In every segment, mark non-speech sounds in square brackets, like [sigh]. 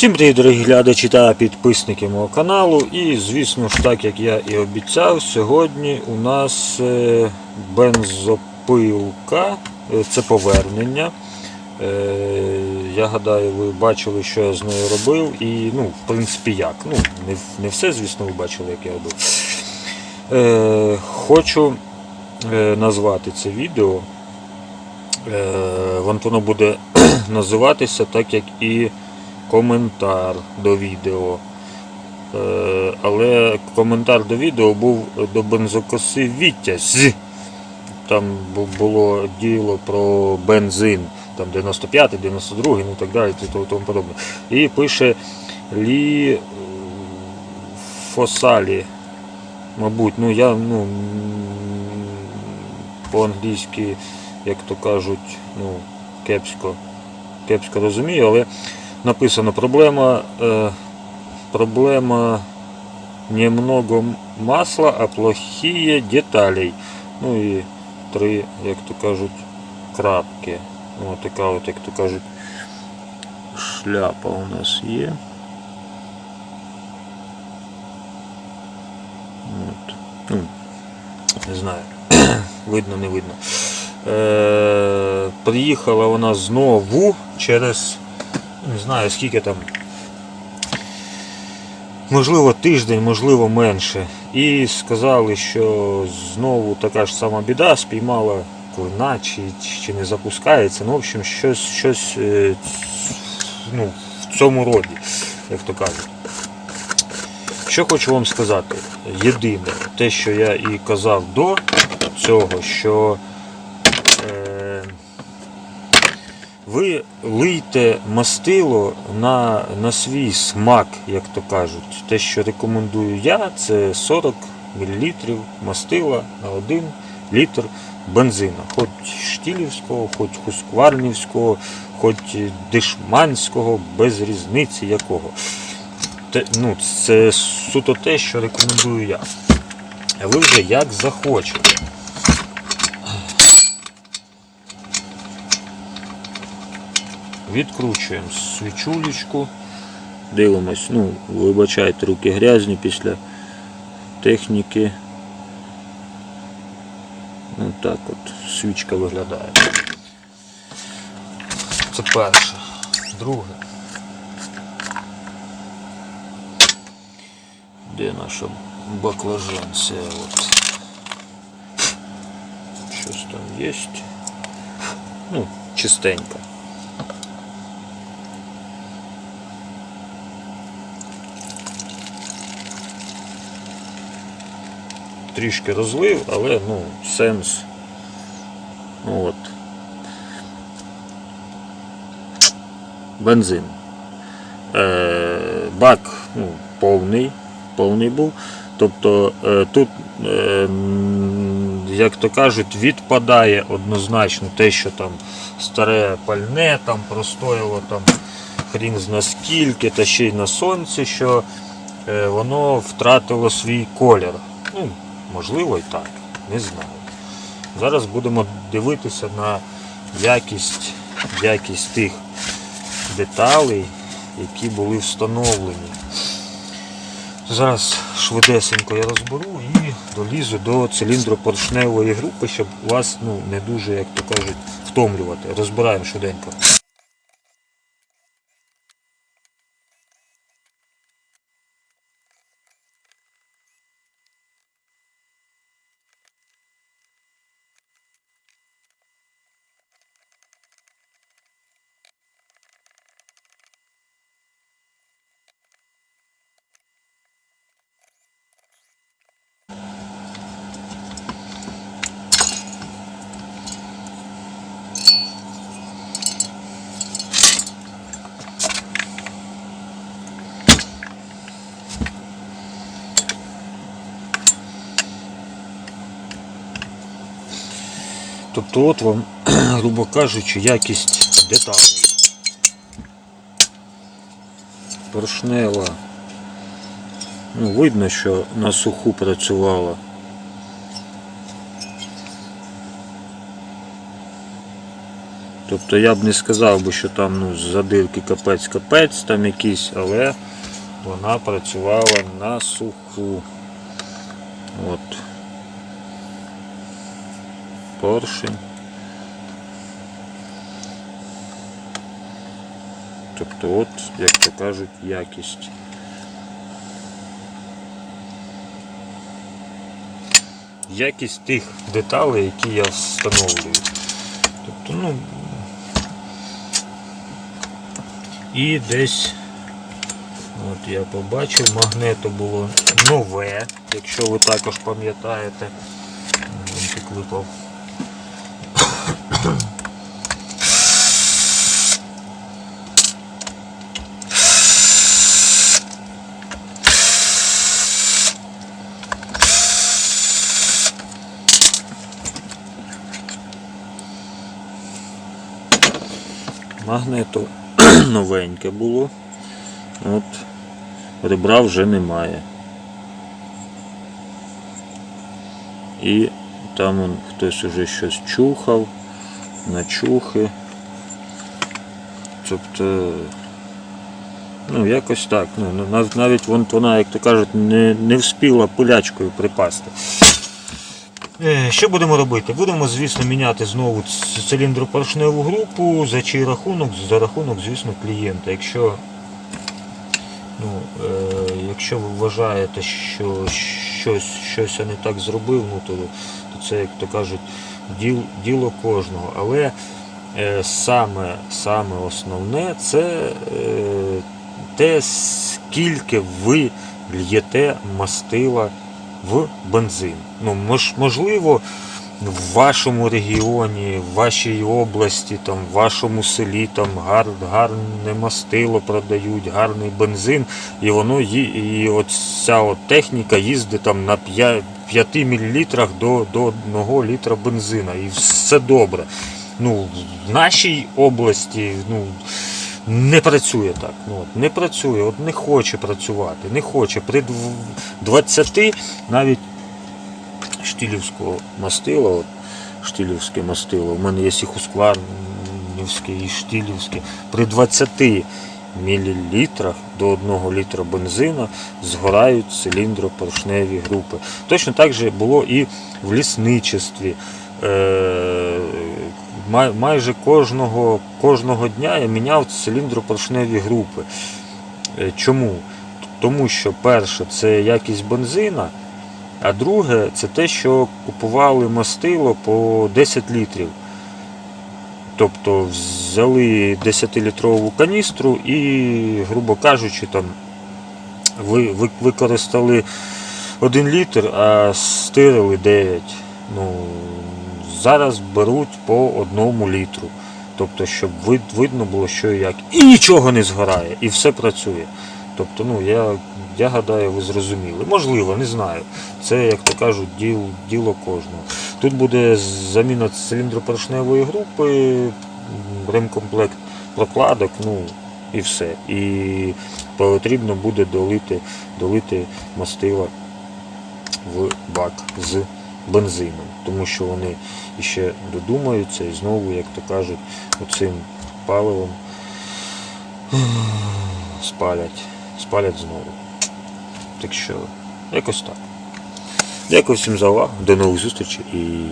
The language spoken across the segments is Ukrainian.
Всім привіт, дорогі глядачі та підписники мого каналу. І, звісно ж, так як я і обіцяв, сьогодні у нас е, бензопилка, Е, це повернення. Е, Я гадаю, ви бачили, що я з нею робив, і, ну, в принципі, як. Ну, не, все, звісно, ви бачили, як я робив. Хочу назвати це відео. Вон Воно буде [clears throat] називатися так, як і коментар до відео. Е, Але коментар до відео був до бензокоси Вітязь. Там було діло про бензин, там 95, 92, ну так далі, і тому тому подобне. І пише Лі е, Фосалі. Мабуть, ну я ну, по-англійськи, як то кажуть, ну, кепсько, кепсько розумію, але написано проблема, е, проблема немного масла, а плохие деталей. Ну і три, як то кажуть, крапки. Ось така от, як то кажуть, шляпа у нас є. От. Ну, не знаю, [clears throat] видно, не видно. Е, приїхала вона знову через не знаю скільки там. Можливо, тиждень, можливо, менше. І сказали, що знову така ж сама біда спіймала клина, чи, чи не запускається. Ну, в общем, щось, щось е, ну, в цьому роді, як то кажуть. Що хочу вам сказати? Єдине, те, що я і казав до цього, що е, ви лийте мастило на, на свій смак, як то кажуть. Те, що рекомендую я, це 40 мл мастила на 1 літр бензина. Хоч штілівського, хоч хускварнівського, хоч дешманського, без різниці якого. Те, ну, це суто те, що рекомендую я. Ви вже як захочете. Відкручуємо свічулечку. Дивимось, ну, вибачайте, руки грязні після техніки. Ну так от свічка виглядає. Це перше. Друге. Де наша баклажан? Це от. Щось там є. Ну, чистенько. Трішки розлив, але ну, сенс. Ну от. Бензин. Е, бак ну, повний, повний був. Тобто е, тут, е, як то кажуть, відпадає однозначно те, що там старе пальне там простояло там хрін зна скільки, та ще й на сонці, що е, воно втратило свій колір. Ну, можливо і так, не знаю. Зараз будемо дивитися на якість, якість тих деталей, які були встановлені. Зараз швидесенько я розберу і долізу до циліндропоршневої групи, щоб вас ну, не дуже, як то кажуть, втомлювати. Розбираємо швиденько. Тобто от вам, [clears throat] грубо кажучи, якість деталей. Поршнева. Ну, видно, що на суху працювала. Тобто я б не сказав би, що там ну, задирки капець-капець там якісь, але вона працювала на суху. От. Поршень. Тобто от, як то кажуть, якість. Якість тих деталей, які я встановлюю. Тобто, ну. І десь, от я побачив, магнето було нове, якщо ви також пам'ятаєте. Він тут випав. Магнето [clears throat] новеньке було. От ребра вже немає. І там он, хтось уже щось чухав, начухи. Тобто, ну якось так. Ну, навіть вон, вона, як то кажуть, не, не вспіла пилячкою припасти. Е, Що будемо робити? Будемо, звісно, міняти знову циліндропоршневу групу за чий рахунок, за рахунок, звісно, клієнта. Якщо, ну, е, якщо ви вважаєте, що щось, щось я не так зробив, ну, то, то це, як то кажуть, діло кожного. Але е, саме, саме основне це е, те, скільки ви л'єте мастила в бензин. Ну, мож, можливо, в вашому регіоні, в вашій області, там, в вашому селі там гар, гарне мастило продають, гарний бензин, і воно і от ця от техніка їздить там на 5, 5 мл до, до 1 літра бензина. І все добре. Ну, в нашій області, ну. Не працює так. Ну, от, не працює, от не хоче працювати, не хоче. При 20 навіть штилівського мастила, от, штилівське мастило, у мене є і хускварнівське, і штилівське. При 20 мл до 1 літра бензину згорають циліндропоршневі групи. Точно так же було і в лісничестві. Е, май- майже кожного, кожного дня я міняв циліндропоршневі групи. Е, Чому? Тому що перше це якість бензина, а друге це те, що купували мастило по 10 літрів. Тобто взяли 10-літрову каністру і, грубо кажучи, там ви, ви використали 1 літр, а стирили 9. Ну, зараз беруть по одному літру. Тобто, щоб вид, видно було, що і як. І нічого не згорає, і все працює. Тобто, ну, я, я гадаю, ви зрозуміли. Можливо, не знаю. Це, як то кажуть, діл, діло кожного. Тут буде заміна циліндропоршневої групи, ремкомплект прокладок, ну і все. І потрібно буде долити, долити мастила в бак з бензином, тому що вони ще додумаються і знову, як то кажуть, оцим паливом [sighs] спалять, спалять знову. Так що, якось так. Дякую всім за увагу, до нових зустрічей і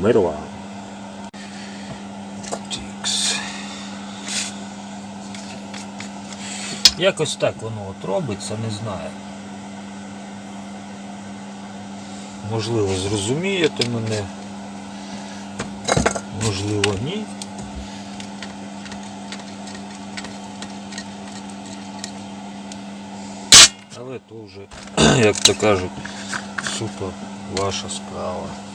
мир вам. Якось так воно от робиться, не знаю. Можливо, зрозумієте мене, можливо, ні. Але то вже, [clears throat] як то кажуть, суто ваша справа.